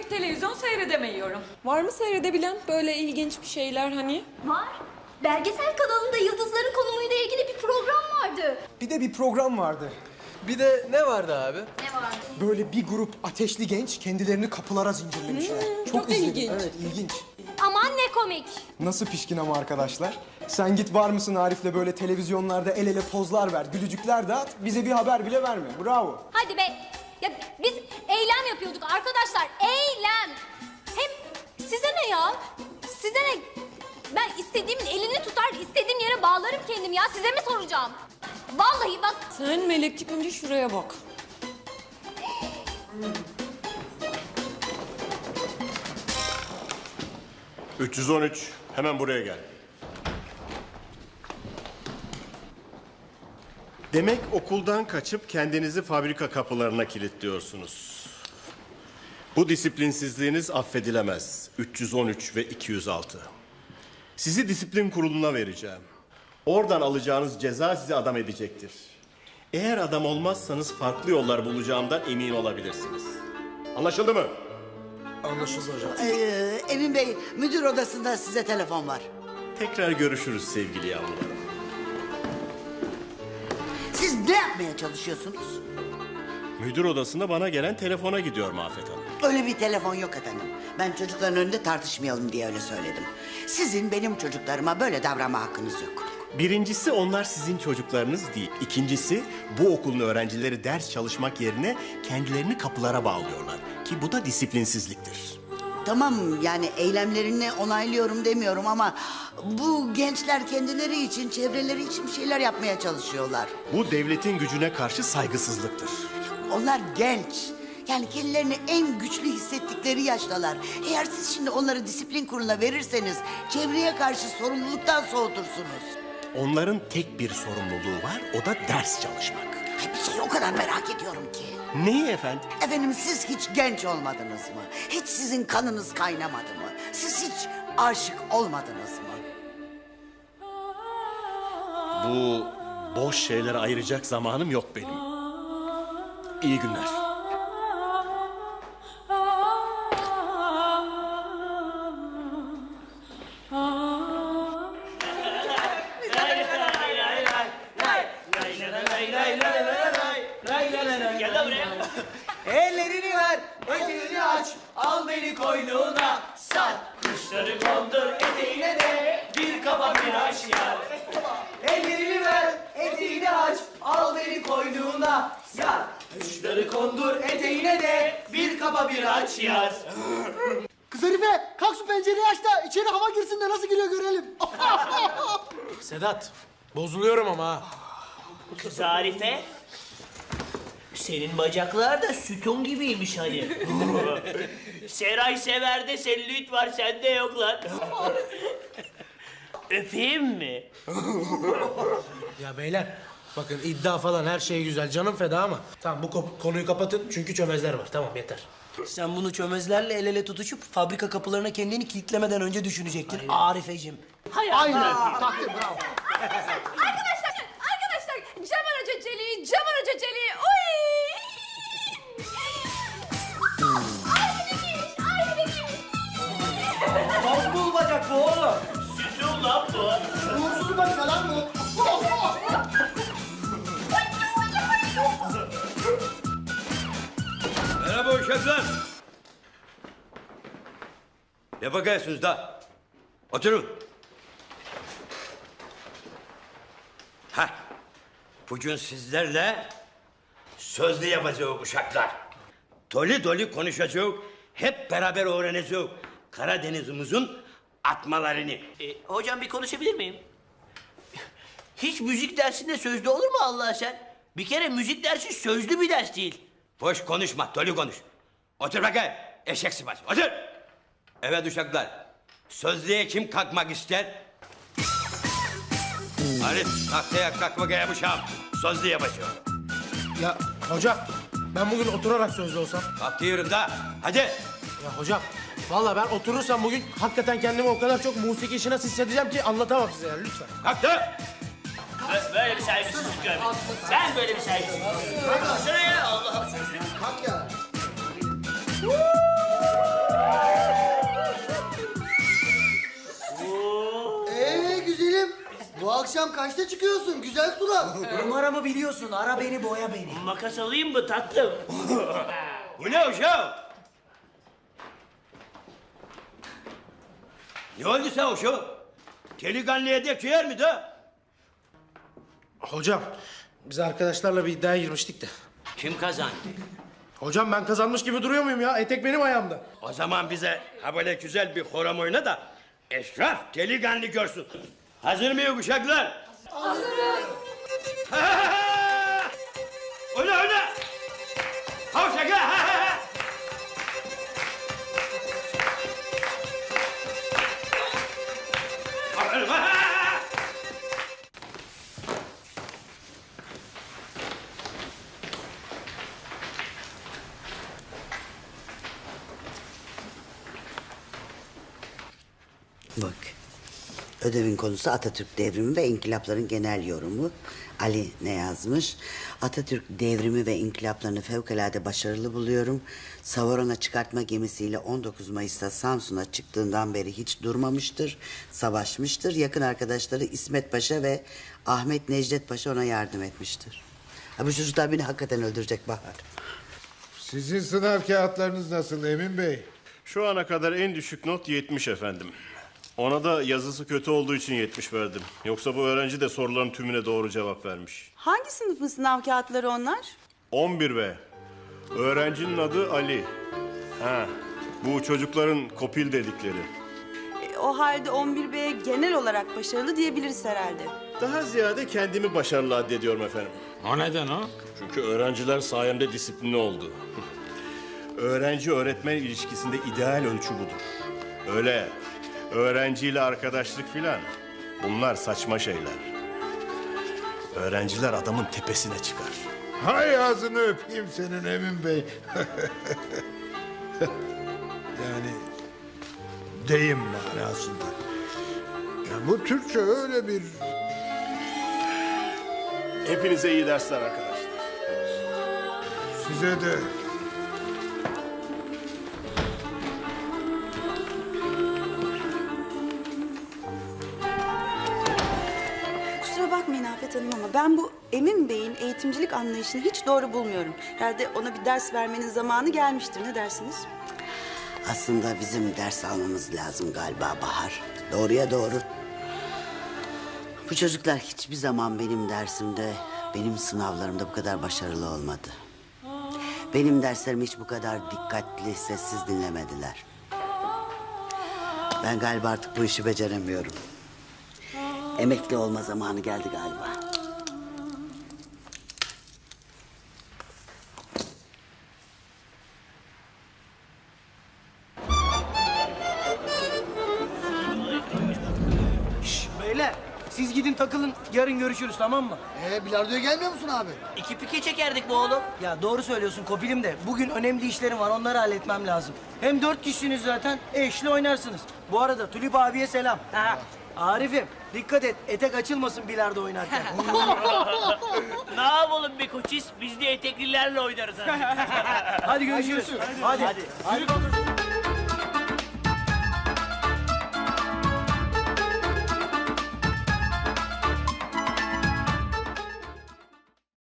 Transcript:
pek televizyon seyredemiyorum. Var mı seyredebilen böyle ilginç bir şeyler hani? Var. Belgesel kanalında yıldızların konumuyla ilgili bir program vardı. Bir de bir program vardı. Bir de ne vardı abi? Ne vardı? Böyle bir grup ateşli genç kendilerini kapılara zincirlemişler. çok izledim. ilginç. Evet ilginç. Aman ne komik. Nasıl pişkin ama arkadaşlar? Sen git var mısın Arif'le böyle televizyonlarda el ele pozlar ver, gülücükler dağıt. Bize bir haber bile verme. Bravo. Hadi be. Ya biz eylem yapıyorduk arkadaşlar. Eylem. Hem size ne ya? Size ne? Ben istediğimin elini tutar, istediğim yere bağlarım kendim ya. Size mi soracağım? Vallahi bak Sen Melekciğim önce şuraya bak. Hı. 313 hemen buraya gel. Demek okuldan kaçıp kendinizi fabrika kapılarına kilitliyorsunuz. Bu disiplinsizliğiniz affedilemez. 313 ve 206. Sizi disiplin kuruluna vereceğim. Oradan alacağınız ceza sizi adam edecektir. Eğer adam olmazsanız farklı yollar bulacağımdan emin olabilirsiniz. Anlaşıldı mı? Anlaşıldı hocam. Ee, Emin Bey, müdür odasında size telefon var. Tekrar görüşürüz sevgili yavrularım. Siz ne yapmaya çalışıyorsunuz? Müdür odasında bana gelen telefona gidiyorum Afet Hanım. Öyle bir telefon yok efendim. Ben çocukların önünde tartışmayalım diye öyle söyledim. Sizin benim çocuklarıma böyle davranma hakkınız yok. Birincisi onlar sizin çocuklarınız değil. İkincisi bu okulun öğrencileri ders çalışmak yerine kendilerini kapılara bağlıyorlar. Ki bu da disiplinsizliktir. Tamam yani eylemlerini onaylıyorum demiyorum ama bu gençler kendileri için, çevreleri için bir şeyler yapmaya çalışıyorlar. Bu devletin gücüne karşı saygısızlıktır. Onlar genç. Yani kendilerini en güçlü hissettikleri yaştalar. Eğer siz şimdi onları disiplin kuruluna verirseniz çevreye karşı sorumluluktan soğutursunuz. Onların tek bir sorumluluğu var, o da ders çalışmak. Ay bir şeyi o kadar merak ediyorum ki. Neyi efendim? Efendim siz hiç genç olmadınız mı? Hiç sizin kanınız kaynamadı mı? Siz hiç aşık olmadınız mı? Bu boş şeylere ayıracak zamanım yok benim. İyi günler. Beni koynuna, sar. Kuşları kondur eteğine de, bir kaba bir aş yar. Ellerini ver, eteğini aç, al beni koynuna, sar. Kuşları kondur eteğine de, bir kaba bir aç yar. Kız Herife kalk şu pencereyi aç da içeri hava girsin de nasıl giriyor görelim. Sedat, bozuluyorum ama ha. Kız Arife. Senin bacaklar da sütun gibiymiş hani. Seray Sever'de sellüt var sende yok lan. Öpeyim mi? Ya beyler, bakın iddia falan her şey güzel, canım feda ama. Tamam bu ko- konuyu kapatın çünkü çömezler var. Tamam yeter. Sen bunu çömezlerle el ele tutuşup fabrika kapılarına kendini kilitlemeden önce düşünecektin Arifeciğim. Hay Allah. Arkadaşlar, arkadaşlar Merhaba uşaklar. Ne bakıyorsunuz da? Oturun. Ha. Bugün sizlerle sözlü yapacağız uşaklar. Doli doli konuşacağız. Hep beraber öğreneceğiz. Karadenizimizin atmalarını. E, hocam bir konuşabilir miyim? Hiç müzik dersinde sözlü olur mu Allah sen? Bir kere müzik dersi sözlü bir ders değil. Boş konuşma, doli konuş. Otur bakayım. Eşek sıpası. Otur. Evet uşaklar. Sözlüğe kim kalkmak ister? Hadi tahtaya kalk bakayım uşağım. Sözlü yapacağım. Ya hocam, ben bugün oturarak sözlü olsam. Kalk diyorum da. Hadi. Ya hocam, Vallahi ben oturursam bugün hakikaten kendimi o kadar çok musiki işine hissedeceğim ki anlatamam size yani lütfen. Kalk dur! Böyle bir saygısızlık görmedim. Ben böyle bir saygısızlık görmedim. Baksana ya Allah'ım. Kalk ya. Ee güzelim. Bu akşam kaçta çıkıyorsun güzel Sula? Numaramı biliyorsun. Ara beni boya beni. Makas alayım mı tatlım? Bu ne hocam? Ne oldu sen uşağım? Delikanlıya de kıyar mı da? Hocam biz arkadaşlarla bir iddiaya girmiştik de. Kim kazandı? Hocam ben kazanmış gibi duruyor muyum ya? Etek benim ayağımda. O zaman bize ha böyle güzel bir horam oyna da eşraf delikanlı görsün. Hazır mıyız uşaklar? Hazırız. Bak. Ödevin konusu Atatürk devrimi ve inkılapların genel yorumu. Ali ne yazmış? Atatürk devrimi ve inkılaplarını fevkalade başarılı buluyorum. Savarona çıkartma gemisiyle 19 Mayıs'ta Samsun'a çıktığından beri hiç durmamıştır. Savaşmıştır. Yakın arkadaşları İsmet Paşa ve Ahmet Necdet Paşa ona yardım etmiştir. Ha, bu çocuklar beni hakikaten öldürecek Bahar. Sizin sınav kağıtlarınız nasıl Emin Bey? Şu ana kadar en düşük not 70 efendim. Ona da yazısı kötü olduğu için 70 verdim. Yoksa bu öğrenci de soruların tümüne doğru cevap vermiş. Hangi sınıfın sınav kağıtları onlar? 11 ve öğrencinin adı Ali. Ha, bu çocukların kopil dedikleri. E, O halde 11B genel olarak başarılı diyebiliriz herhalde. Daha ziyade kendimi başarılı addediyorum efendim. O neden o? Çünkü öğrenciler sayemde disiplinli oldu. Öğrenci öğretmen ilişkisinde ideal ölçü budur. Öyle öğrenciyle arkadaşlık filan bunlar saçma şeyler. Öğrenciler adamın tepesine çıkar. Hay ağzını öpeyim senin Emin Bey. yani deyim manasında. Ya bu Türkçe öyle bir... Hepinize iyi dersler arkadaşlar. Size de Hanım ama ben bu Emin Bey'in eğitimcilik anlayışını hiç doğru bulmuyorum. Herhalde ona bir ders vermenin zamanı gelmiştir. Ne dersiniz? Aslında bizim ders almamız lazım galiba Bahar. Doğruya doğru. Bu çocuklar hiçbir zaman benim dersimde, benim sınavlarımda bu kadar başarılı olmadı. Benim derslerimi hiç bu kadar dikkatli, sessiz dinlemediler. Ben galiba artık bu işi beceremiyorum. Emekli olma zamanı geldi galiba. Takılın. Yarın görüşürüz tamam mı? Ee bilardoya gelmiyor musun abi? İki pike çekerdik bu oğlum. Ya doğru söylüyorsun Kopilim de. Bugün önemli işlerim var. Onları halletmem lazım. Hem dört kişisiniz zaten. Eşli oynarsınız. Bu arada Tulip abiye selam. Ha. Arif'im dikkat et. Etek açılmasın bilardo oynarken. ne yapalım be koçis? Biz de eteklilerle oynarız. Hadi görüşürüz. Hadi. Hadi. Hadi.